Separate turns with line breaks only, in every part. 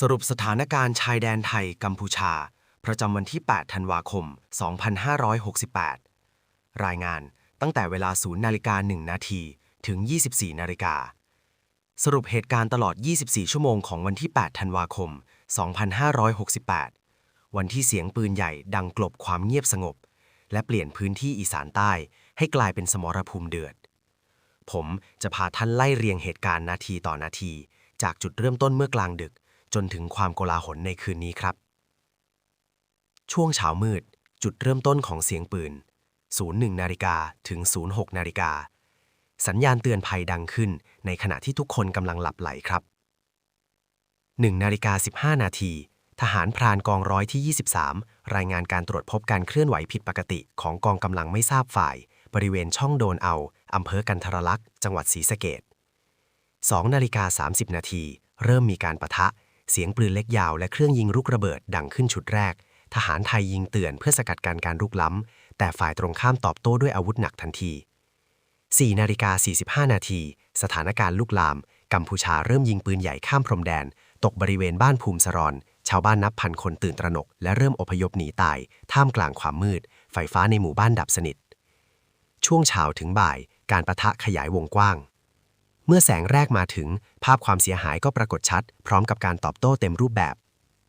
สรุปสถานการณ์ชายแดนไทยกัมพูชา ประจำวันที่ 8 ธันวาคม 2568 รายงานตั้งแต่เวลา 0 นาฬิกา 1 นาทีถึง 24 นาฬิกา สรุปเหตุการณ์ตลอด 24 ชั่วโมงของวันที่ 8 ธันวาคม 2568 วันที่เสียงปืนใหญ่ดังกลบความเงียบสงบ และเปลี่ยนพื้นที่อีสานใต้ให้กลายเป็นสมรภูมิเดือด ผมจะพาท่านไล่เรียงเหตุการณ์นาทีต่อนาที จากจุดเริ่มต้นเมื่อกลางดึก จนถึงความโกลาหลในคืนนี้ครับ ช่วงเช้ามืด จุดเริ่มต้นของเสียงปืน 01นาฬิกาถึง 06นาฬิกาสัญญาณเตือนภัยดังขึ้น ในขณะที่ทุกคนกำลังหลับไหลครับ1นาฬิกา15 นาที ทหารพรานกองร้อยที่ 23 รายงานการตรวจพบการเคลื่อนไหวผิดปกติของกองกำลังไม่ทราบฝ่าย บริเวณช่องโดนเอาอำเภอกันทรลักษ์ จังหวัดศรีสะเกด2นาฬิกา30 นาที เริ่มมีการปะทะ เสียงปืนเล็กยาวและเครื่องยิงลูกระเบิดดังขึ้นชุดแรก ทหารไทยยิงเตือนเพื่อสกัดการการรุกล้ำ แต่ฝ่ายตรงข้ามตอบโต้ด้วยอาวุธหนักทันที 4 นาฬิกา 45 นาที สถานการณ์ลุกลาม กัมพูชาเริ่มยิงปืนใหญ่ข้ามพรมแดน ตกบริเวณบ้านภูมิสรอนชาวบ้านนับพันคนตื่นตระหนก และเริ่มอพยพหนีตาย ท่ามกลางความมืด ไฟฟ้าในหมู่บ้านดับสนิท ช่วงเช้าถึงบ่าย การประทะขยายวงกว้าง เมื่อแสงแรกมาถึง ภาพความเสียหายก็ปรากฏชัด พร้อมกับการตอบโต้เต็มรูปแบบ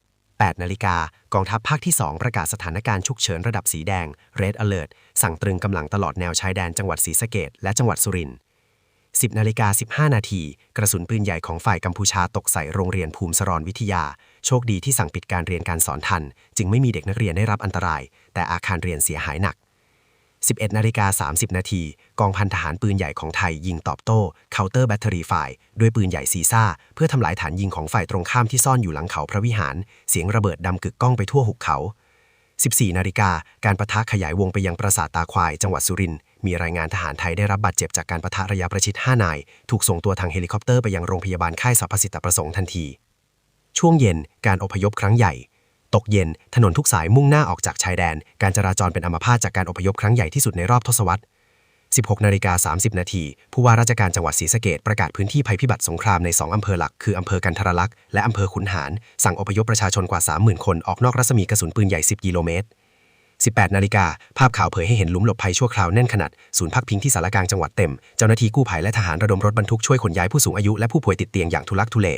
8 นาฬิกากองทัพภาคที่ 2 ประกาศสถานการณ์ฉุกเฉินระดับสีแดง Red Alert สั่งตรึงกำลังตลอดแนวชายแดนจังหวัดศรีสะเกดและจังหวัดสุรินทร์10นาฬิกา15 นาที กระสุนปืนใหญ่ของฝ่ายกัมพูชาตกใส่โรงเรียนภูมิสรวิทยา โชคดีที่สั่งปิดการเรียนการสอนทัน จึงไม่มีเด็กนักเรียนได้รับอันตราย แต่อาคารเรียนเสียหายหนัก 11นาฬิกา30 นาที กองพันทหารปืนใหญ่ของไทยยิงตอบโต้เคาน์เตอร์แบตเตอรี่ฝ่าย ด้วยปืนใหญ่ซีซ่า เพื่อทำลายฐานยิงของฝ่ายตรงข้ามที่ซ่อนอยู่หลังเขาพระวิหาร เสียงระเบิดดำกึกก้องไปทั่วหุบเขา 14 นาฬิกา การประทะขยายวงไปยังปราสาทตาควาย จังหวัดสุรินทร์ มีรายงานทหารไทยได้รับบาดเจ็บจากการประทะระยะประชิด 5 นาย ถูกส่งตัวทางเฮลิคอปเตอร์ไปยังโรงพยาบาลค่ายสรรพสิทธิประสงค์ทันที ช่วงเย็น การอพยพครั้งใหญ่ ตกเย็น ถนนทุกสายมุ่งหน้าออกจากชายแดน การจราจรเป็นอัมพาตจากการอพยพครั้งใหญ่ที่สุดในรอบทศวรรษ 16นาฬิกา30 นาทีผู้ว่าราชการจังหวัดศรีสะเกดประกาศพื้นที่ภัยพิบัติสงครามใน 2 อำเภอหลัก คือ อำเภอกันทรลักษณ์และอำเภอขุนหาร สั่งอพยพประชาชนกว่า 30,000 คนออกนอกรัศมีกระสุนปืนใหญ่ 10 กิโลเมตร 18 นาฬิกาภาพข่าวเผยให้เห็นหลุมหลบภัยชั่วคราวแน่นขนาด ศูนย์พักพิงที่สารกลางจังหวัดเต็ม เจ้าหน้าที่กู้ภัยและทหารระดมรถบรรทุกช่วยขนย้ายผู้สูงอายุและผู้ป่วยติดเตียงอย่างทุลักทุเล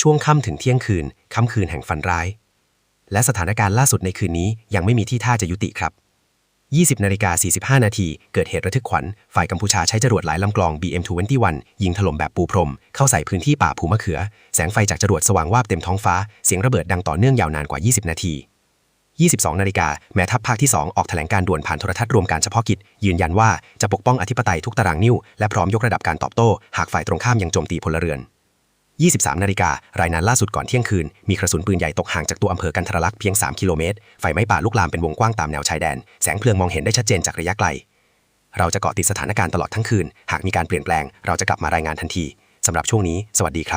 ช่วงค่ำถึงเที่ยงคืน ค่ำคืนแห่งฝันร้าย และสถานการณ์ล่าสุดในคืนนี้ยังไม่มีที่ท่าจะยุติครับ 20นาฬิกา45 นาทีเกิดเหตุระทึกขวัญ ฝ่ายกัมพูชาใช้จรวดหลายลำกลอง BM21 ยิงถล่มแบบปูพรม เข้าใส่พื้นที่ป่าภูมะเขือ แสงไฟจากจรวดสว่างวาบเต็มท้องฟ้า เสียงระเบิดดังต่อเนื่องยาวนานกว่า 20 นาที 22 นาฬิกาแม่ทัพภาคที่ 2 ออกแถลงการด่วนผ่านโทรทัศน์รวมการเฉพาะกิจ ยืนยันว่าจะปกป้องอธิปไตยทุกตารางนิ้ว และพร้อมยกระดับการตอบโต้ หากฝ่ายตรงข้ามยังโจมตีพลเรือน 23 นาฬิการายงานล่าสุดก่อนเที่ยงคืน มีกระสุนปืนใหญ่ตกห่างจากตัวอำเภอกันทรลักษณ์เพียง 3 กิโลเมตร ไฟไหม้ป่าลุกลามเป็นวงกว้างตามแนวชายแดน แสงเพลิงมองเห็นได้ชัดเจนจากระยะไกล เราจะเกาะติดสถานการณ์ตลอดทั้งคืน หากมีการเปลี่ยนแปลง เราจะกลับมารายงานทันทีสำหรับช่วงนี้ สวัสดีครับ